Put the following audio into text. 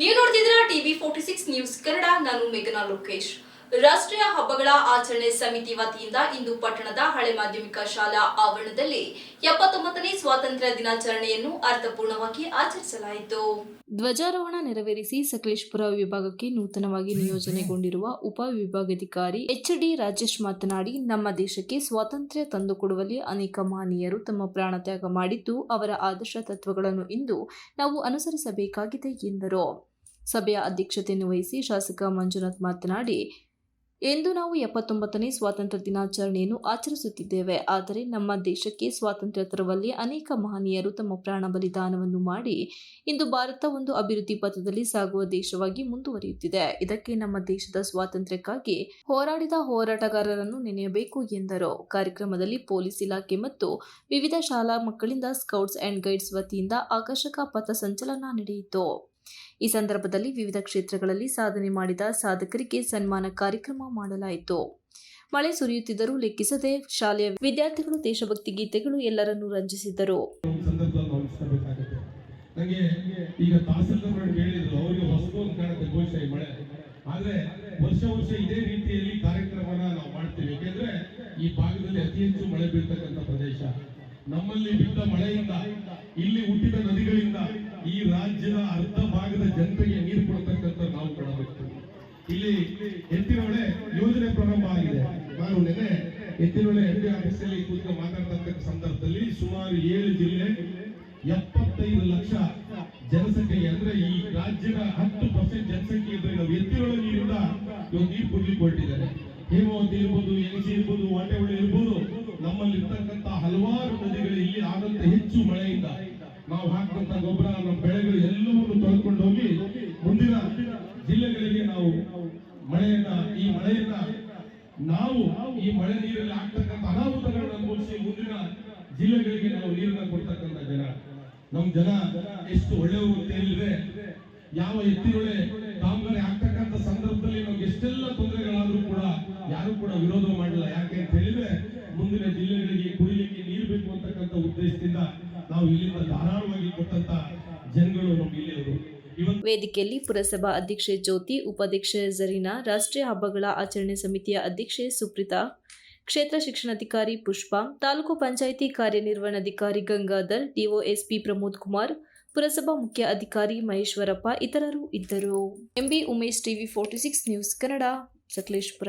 ನೀವು ನೋಡ್ತಿದ್ದೀರಾ TV forty six news Kannada ನಾನು ಮೇಘನಾ ಲೋಕೇಶ್. ರಾಷ್ಟ್ರೀಯ ಹಬ್ಬಗಳ ಆಚರಣೆ ಸಮಿತಿ ವತಿಯಿಂದ ಇಂದು ಪಟ್ಟಣದ ಹಳೆ ಮಾಧ್ಯಮಿಕ ಶಾಲಾ ಆವರಣದಲ್ಲಿ ಎಪ್ಪತ್ತೊಂಬತ್ತನೇ ಸ್ವಾತಂತ್ರ್ಯ ದಿನಾಚರಣೆಯನ್ನು ಅರ್ಥಪೂರ್ಣವಾಗಿ ಆಚರಿಸಲಾಯಿತು. ಧ್ವಜಾರೋಹಣ ನೆರವೇರಿಸಿ ಸಕಲೇಶ್ಪುರ ವಿಭಾಗಕ್ಕೆ ನೂತನವಾಗಿ ನಿಯೋಜನೆಗೊಂಡಿರುವ ಉಪ ವಿಭಾಗಾಧಿಕಾರಿ ಎಚ್ ಡಿ ರಾಜೇಶ್ ಮಾತನಾಡಿ, ನಮ್ಮ ದೇಶಕ್ಕೆ ಸ್ವಾತಂತ್ರ್ಯ ತಂದುಕೊಡುವಲ್ಲಿ ಅನೇಕ ಮಹನೀಯರು ತಮ್ಮ ಪ್ರಾಣ ತ್ಯಾಗ ಮಾಡಿದ್ದು ಅವರ ಆದರ್ಶ ತತ್ವಗಳನ್ನು ಇಂದು ನಾವು ಅನುಸರಿಸಬೇಕಾಗಿದೆ ಎಂದರು. ಸಭೆಯ ಅಧ್ಯಕ್ಷತೆಯನ್ನು ವಹಿಸಿ ಶಾಸಕ ಮಂಜುನಾಥ್ ಮಾತನಾಡಿ ಎಂದು ನಾವು ಎಪ್ಪತ್ತೊಂಬತ್ತನೇ ಸ್ವಾತಂತ್ರ್ಯ ದಿನಾಚರಣೆಯನ್ನು ಆಚರಿಸುತ್ತಿದ್ದೇವೆ. ಆದರೆ ನಮ್ಮ ದೇಶಕ್ಕೆ ಸ್ವಾತಂತ್ರ್ಯ ತರುವಲ್ಲಿ ಅನೇಕ ಮಹನೀಯರು ತಮ್ಮ ಪ್ರಾಣ ಬಲಿದಾನವನ್ನು ಮಾಡಿ ಇಂದು ಭಾರತ ಒಂದು ಅಭಿವೃದ್ಧಿ ಪಥದಲ್ಲಿ ಸಾಗುವ ದೇಶವಾಗಿ ಮುಂದುವರಿಯುತ್ತಿದೆ. ಇದಕ್ಕೆ ನಮ್ಮ ದೇಶದ ಸ್ವಾತಂತ್ರ್ಯಕ್ಕಾಗಿ ಹೋರಾಡಿದ ಹೋರಾಟಗಾರರನ್ನು ನೆನೆಯಬೇಕು ಎಂದರು. ಕಾರ್ಯಕ್ರಮದಲ್ಲಿ ಪೊಲೀಸ್ ಇಲಾಖೆ ಮತ್ತು ವಿವಿಧ ಶಾಲಾ ಮಕ್ಕಳಿಂದ ಸ್ಕೌಟ್ಸ್ ಅಂಡ್ ಗೈಡ್ಸ್ ವತಿಯಿಂದ ಆಕರ್ಷಕ ಪಥ ಸಂಚಲನ ನಡೆಯಿತು. ಈ ಸಂದರ್ಭದಲ್ಲಿ ವಿವಿಧ ಕ್ಷೇತ್ರಗಳಲ್ಲಿ ಸಾಧನೆ ಮಾಡಿದ ಸಾಧಕರಿಗೆ ಸನ್ಮಾನ ಕಾರ್ಯಕ್ರಮ ಮಾಡಲಾಯಿತು. ಮಳೆ ಸುರಿಯುತ್ತಿದ್ದರೂ ಲೆಕ್ಕಿಸದೆ ಶಾಲೆಯ ವಿದ್ಯಾರ್ಥಿಗಳು, ದೇಶಭಕ್ತಿ ಗೀತೆಗಳು ಎಲ್ಲರನ್ನೂ ಮಳೆ. ಆದ್ರೆ ವರ್ಷ ವರ್ಷ ಇದೇ ರೀತಿಯಲ್ಲಿ ಕಾರ್ಯಕ್ರಮನ ನಾವು ಮಾಡ್ತೀವಿ. ಯಾಕೆಂದ್ರೆ ಈ ಭಾಗದಲ್ಲಿ ಅತಿ ಹೆಚ್ಚು ಮಳೆ ಬೀಳ್ತಕ್ಕಂಥ ಪ್ರದೇಶ. ನಮ್ಮಲ್ಲಿ ಬಿದ್ದ ಮಳೆಯಿಂದ, ಇಲ್ಲಿ ಹುಟ್ಟಿದ ನದಿಗಳಿಂದ ಈ ರಾಜ್ಯದ ಅರ್ಧ ಭಾಗದ ಜನತೆಗೆ ನೀರು ಕೊಡತಕ್ಕಂತ ನಾವು ಕಾಣಬೇಕು ಇಲ್ಲಿ ಎತ್ತಿನೊಳೆ ಯೋಜನೆ ಪ್ರಾರಂಭ ಆಗಿದೆ. ನಾನು ನಿನ್ನೆ ಎತ್ತಿನೊಳೆ ಎಂ ಡಿ ಆಫೀಸಲ್ಲಿ ಕೂತ್ಕೊಂಡು ಮಾತಾಡ್ತಕ್ಕಂಥ ಸಂದರ್ಭದಲ್ಲಿ ಸುಮಾರು ಏಳು ಜಿಲ್ಲೆ ಎಪ್ಪತ್ತೈದು ಲಕ್ಷ ಜನಸಂಖ್ಯೆ ಅಂದ್ರೆ ಈ ರಾಜ್ಯದ ಹತ್ತು ಪರ್ಸೆಂಟ್ ಜನಸಂಖ್ಯೆ ಇದ್ರೆ ನಾವು ಎತ್ತಿನೊಳೆ ನೀರಿಂದ ನೀರು ಕೊಡ್ಲಿಕ್ಕೆ ಹೊರಟಿದ್ದಾರೆ. ಹೇಮಾವತಿ ಇರ್ಬೋದು, ಎಣಸಿ ಇರ್ಬೋದು, ವಾಟೆಹೊಳೆ ಇರ್ಬೋದು ನಮ್ಮಲ್ಲಿ ಇರ್ತಕ್ಕಂಥ ಹಲವಾರು ನದಿಗಳು ಇಲ್ಲಿ ಆದಂತ ಹೆಚ್ಚು ಮಳೆಯಿಂದ ನಾವು ಹಾಕಂತ ಗೊಬ್ಬರ, ನಮ್ಮ ಬೆಳೆಗಳು ಎಲ್ಲವನ್ನು ತೊಳ್ಕೊಂಡು ಹೋಗಿ ಮುಂದಿನ ಜಿಲ್ಲೆಗಳಿಗೆ ನಾವು ಮಳೆಯನ್ನ, ಈ ಮಳೆಯನ್ನ ನಾವು ಈ ಮಳೆ ನೀರಲ್ಲಿ ಆಗ್ತಕ್ಕಂಥ ಅನಾಹುತಗಳನ್ನು ಅನುಭವಿಸಿ ಮುಂದಿನ ಜಿಲ್ಲೆಗಳಿಗೆ ನಾವು ನೀರನ್ನ ಕೊಡ್ತಕ್ಕಂಥ ಜನ. ನಮ್ ಜನ ಎಷ್ಟು ಒಳ್ಳೆಯವರು ಅಂತ ಹೇಳಿದ್ರೆ, ಯಾವ ಎತ್ತಿನೊಳೆ ಕಾಮಗಾರಿ ಆಗ್ತಕ್ಕಂಥ ಸಂದರ್ಭದಲ್ಲಿ ನಮ್ಗೆ ಎಷ್ಟೆಲ್ಲ ತೊಂದರೆಗಳಾದ್ರೂ ಕೂಡ ಯಾರು ಕೂಡ ವಿರೋಧ ಮಾಡಿಲ್ಲ. ಯಾಕೆ ಅಂತ ಹೇಳಿದ್ರೆ ಮುಂದಿನ ಜಿಲ್ಲೆಗಳಿಗೆ ಕುಡಿಲಿಕ್ಕೆ ನೀರು ಬೇಕು ಅಂತಕ್ಕಂಥ ಉದ್ದೇಶದಿಂದ ನಾವು ಇಲ್ಲಿಂದ ಧಾರಾಳವಾಗಿ ಕೊಟ್ಟಂತ ಜನಗಳು ನಮ್ಮ ವೇದಿಕೆಯಲ್ಲಿ ಪುರಸಭಾ ಅಧ್ಯಕ್ಷೆ ಜ್ಯೋತಿ, ಉಪಾಧ್ಯಕ್ಷೆ ಜರೀನಾ, ರಾಷ್ಟ್ರೀಯ ಹಬ್ಬಗಳ ಆಚರಣೆ ಸಮಿತಿಯ ಅಧ್ಯಕ್ಷೆ ಸುಪ್ರೀತಾ, ಕ್ಷೇತ್ರ ಶಿಕ್ಷಣಾಧಿಕಾರಿ ಪುಷ್ಪ, ತಾಲೂಕು ಪಂಚಾಯಿತಿ ಕಾರ್ಯನಿರ್ವಹಣಾಧಿಕಾರಿ ಗಂಗಾಧರ್ ಡಿಒಎಸ್ಪಿ ಪ್ರಮೋದ್ ಕುಮಾರ್, ಪುರಸಭಾ ಮುಖ್ಯ ಅಧಿಕಾರಿ ಮಹೇಶ್ವರಪ್ಪ ಇತರರು ಇದ್ದರು. MB Umesh TV forty six news Kannada, Sakleshpur.